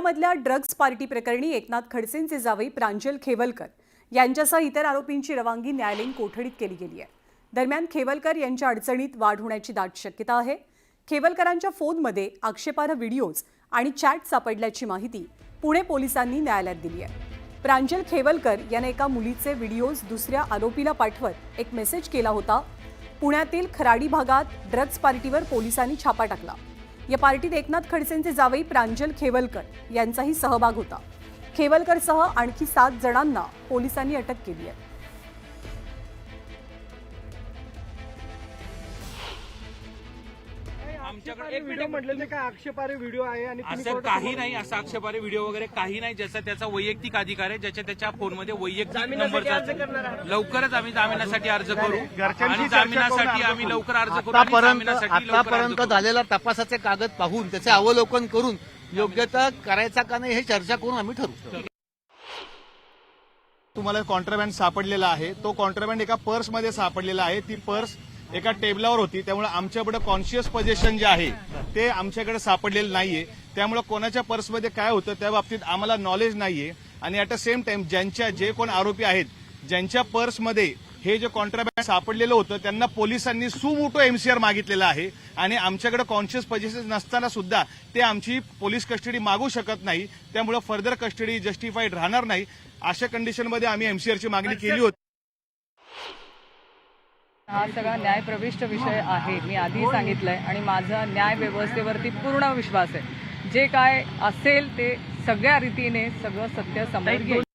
पुण्यामधल्या drugs party प्रकरणी एकनाथ खडसेंचे जावई प्रांजल खेवलकर यांच्यासह इतर आरोपींची रवानगी न्यायालयीन कोठडीत केली गेली आहे. दरम्यान खेवलकर यांच्या अडचणीत वाढ होण्याची दाट शक्यता आहे. खेवलकरांच्या फोनमध्ये आक्षेपार्ह व्हिडिओज आणि चॅट सापडल्याची माहिती पुणे पोलिसांनी न्यायालयात दिली आहे. प्रांजल खेवलकर याने एका मुलीचे व्हिडिओज दुसऱ्या आरोपीला पाठवत एक मेसेज केला होता पुण्यातील खराडी भागात ड्रग्ज पार्टीवर पोलिसांनी छापा टाकला. या पार्टीत एकनाथ खडसेंचे जावई प्रांजल खेवलकर यांचाही सहभाग होता. खेवलकरसह आणखी सात जणांना पोलिसांनी अटक केली आहे. आमच्याकडे एक व्हिडिओ म्हटलं काय आक्षेपार्ह व्हिडिओ आहे आणि असं काही नाही असं आक्षेपार्ह व्हिडिओ वगैरे काही नाही ज्याचा त्याचा वैयक्तिक अधिकार आहे ज्याच्या त्याच्या फोनमध्ये वैयक्तिक नंबर लवकरच आम्ही जामिनासाठी अर्ज करू. आणि जामिनासाठी आम्ही लवकर अर्ज करू आतापर्यंत. झालेल्या तपासाचे कागद पाहून त्याचे अवलोकन करून योग्यता करायचा का नाही हे चर्चा करून आम्ही ठरवू. तुम्हाला कॉन्ट्राबँड सापडलेला आहे. तो कॉन्ट्राबँड एका पर्समध्ये सापडलेला आहे. ती पर्स एका टेबलावर होती त्यामुळे आमच्याकडे कॉन्शियस पोझिशन जे आहे ते आमच्याकडे सापडलेलं नाहीये. त्यामुळे कोणाच्या पर्समध्ये काय होतं त्या बाबतीत आम्हाला नॉलेज नाहीये. आणि ॲट द सेम टाइम ज्यांच्या जे कोण आरोपी आहेत ज्यांच्या पर्समध्ये हे जे कॉन्ट्राबँड सापडलेलं होतं त्यांना पोलिसांनी सुमोटो एमसीआर मागितलेला आहे. आणि आमच्याकडे कॉन्शियस पोझिशन नसताना सुद्धा ते आमची पोलीस कस्टडी मागू शकत नाही. त्यामुळे फर्दर कस्टडी जस्टिफाईड राहणार नाही. अशा कंडिशनमध्ये आम्ही एमसीआरची मागणी केली होती. हा सगळा न्यायप्रविष्ट विषय आहे मी आधी सांगितलंय आणि माझा न्याय व्यवस्थेवरती पूर्ण विश्वास आहे. जे काय असेल ते सगळ्या रीतीने सगळं सत्य समोर